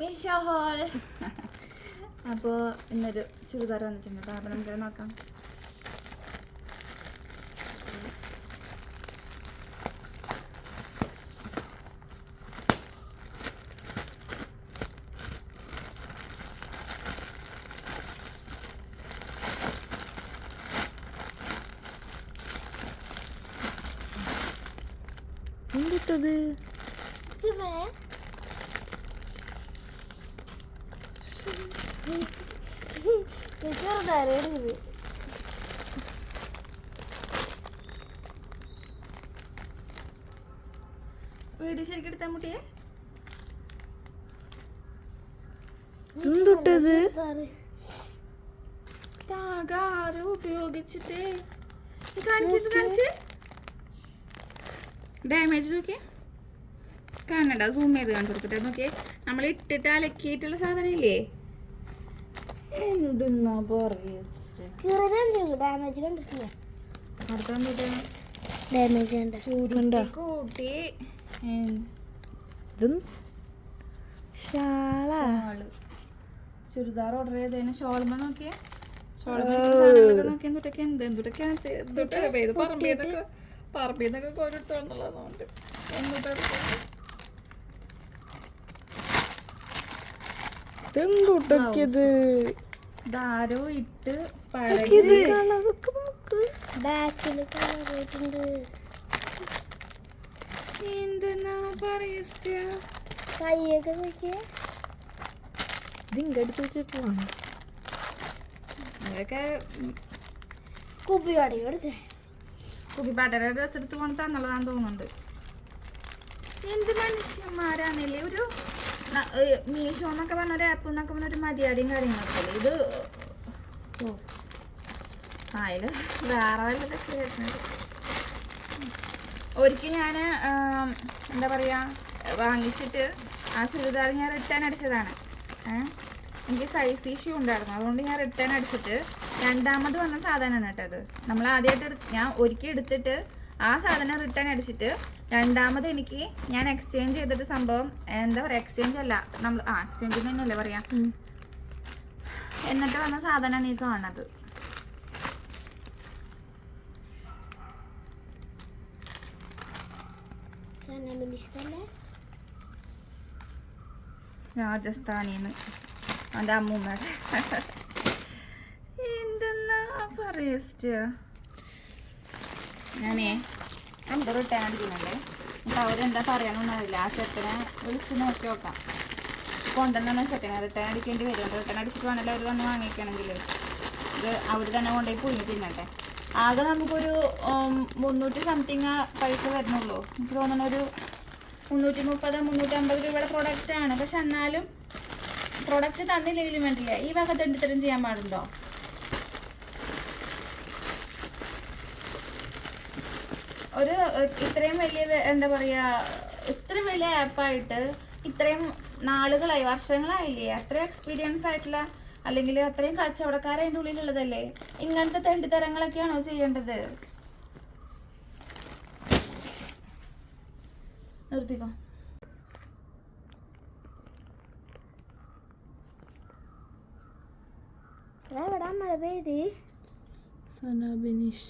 Meesho whole അപ്പോൾ ഇന്നൊരു ചുരിദാർ വന്നിട്ടുണ്ട് കേട്ടോ അപ്പോൾ നമുക്കത് നോക്കാം എന്തിട്ടത് വീഡിയോ ശരിക്കും എടുത്താ മുട്ടിയേ? എന്തുട്ടത്? ആകാരം ഉപയോഗിച്ചിട്ട്. ഇത് കാണിച്ച് ഇത് കാണിച്ച്. ഡാമേജ് നോക്കിയേ. കാണണ്ട സൂം ചെയ്ത് കാണിച്ചു കൊടുക്കട്ടെ നോക്കിയേ നമ്മൾ ഇട്ടിട്ട് അലക്കിയിട്ടുള്ള സാധനം ഇല്ലേ എന്തെന്നാ പറയുക കൂട്ടി ചുരിദാർ ഓർഡർ ചെയ്തതിന് ഷോൾമ നോക്കിയേ? ഷോൾമ സാധനങ്ങളൊക്കെ നോക്കി എന്തൊക്കെ ഉണ്ട് എന്തൊക്കെയാണ് എന്തൊക്കെ ഇത് പറമ്പിന്നൊക്കെ പറമ്പിന്നൊക്കെ കോരിട്ടുണ്ടെന്നുള്ളതുകൊണ്ട് എന്തൊക്കെ ഇതെന്തുട്ടൊക്കെയത് ദാരോ ഇട്ട് പഴകി ബാക്കിൽ കളറിയിട്ടുണ്ട് എന്തെന്നാ പറയസ്റ്റ കൈയൊക്കെ നോക്കിയേ. ഇതിങ്ങടുത്ത് വെച്ചിട്ടുള്ളതാണ് ഇതൊക്കെ കുപ്പിയോടെ എടുക്ക കുപ്പിപ്പാട്ടയുടെ ഡ്രസ് എടുത്ത് തോന്നുന്നുണ്ട്. എന്ത് മനുഷ്യന്മാരാണല്ലേ ഒരു മീഷോ എന്നൊക്കെ പറഞ്ഞ ഒരു ആപ്പ് എന്നൊക്കെ പറഞ്ഞ ഒരു മര്യാദയും കാര്യങ്ങളൊക്കെ ഇത് ഓ. അതിൽ വേറെ വരുന്നത് ഒരിക്കൽ ഞാൻ എന്താ പറയുക വാങ്ങിച്ചിട്ട് ആ ചുരിദാർ ഞാൻ റിട്ടേൺ അടിച്ചതാണ്. എനിക്ക് സൈസ് ഇഷ്യൂ ഉണ്ടായിരുന്നു. അതുകൊണ്ട് ഞാൻ റിട്ടേൺ അടിച്ചിട്ട് രണ്ടാമത് വന്ന സാധനമാണ് കേട്ടോ അത്. നമ്മൾ ആദ്യമായിട്ട് ഞാൻ ഒരിക്കൽ എടുത്തിട്ട് ആ സാധനം റിട്ടേൺ അടിച്ചിട്ട് രണ്ടാമത് എനിക്ക് ഞാൻ എക്സ്ചേഞ്ച് ചെയ്തിട്ട് സംഭവം എന്താ പറയുക എക്സ്ചേഞ്ച് അല്ല നമ്മൾ ആ എക്സ്ചേഞ്ച് തന്നെയല്ലേ പറയാ. എന്നിട്ട് വന്ന സാധനമാണ് ഈ കാണുന്നത്. രാജസ്ഥാനിന്ന് എന്റെ അമ്മൂമ്മയുടെ. എന്തെന്നാ പറയസ്റ്റ് ഞാനേ എന്റെ റിട്ടേൺ അടിക്കുന്നുണ്ട് എന്നിട്ട് അവരെന്താ പറയാനൊന്നറിയില്ല ആ ചെക്കനെ വിളിച്ച് നോക്കി നോക്കാം. കൊണ്ടുവന്നാണ് ചെക്കനെ റിട്ടേൺ അടിക്കേണ്ടി വരും റിട്ടേൺ അടിച്ചിട്ട് വേണമല്ലോ അവർ വന്ന് വാങ്ങിക്കണമെങ്കിൽ ഇത് അവർ തന്നെ കൊണ്ടുപോയി പുഴുങ്ങി തിന്നട്ടെ. ആകെ നമുക്കൊരു മുന്നൂറ്റി സംതിങ് പൈസ വരുന്നുള്ളൂ. എനിക്ക് തോന്നുന്നു ഒരു മുന്നൂറ്റി മുപ്പത് മുന്നൂറ്റി അമ്പത് രൂപയുടെ പ്രൊഡക്റ്റ് ആണ്. പക്ഷെ എന്നാലും പ്രൊഡക്റ്റ് തന്നില്ലെങ്കിലും വേണ്ടില്ല. ഈ വക തെണ്ടിത്തരം ചെയ്യാൻ പാടുണ്ടോ? ഒരു ഇത്രയും വലിയ എന്താ പറയാ ഇത്രയും വലിയ ആപ്പായിട്ട് ഇത്രയും നാളുകളായി വർഷങ്ങളായില്ലേ? അത്രയും എക്സ്പീരിയൻസ് ആയിട്ടുള്ള അല്ലെങ്കിൽ അത്രയും കച്ചവടക്കാർ അതിന്റെ ഉള്ളിലുള്ളതല്ലേ? ഇങ്ങനത്തെ തെണ്ടിത്തരങ്ങളൊക്കെയാണോ ചെയ്യേണ്ടത്? നിർത്തിക്കോ. മഴ പെയ്ത്? സന ബിനീഷ്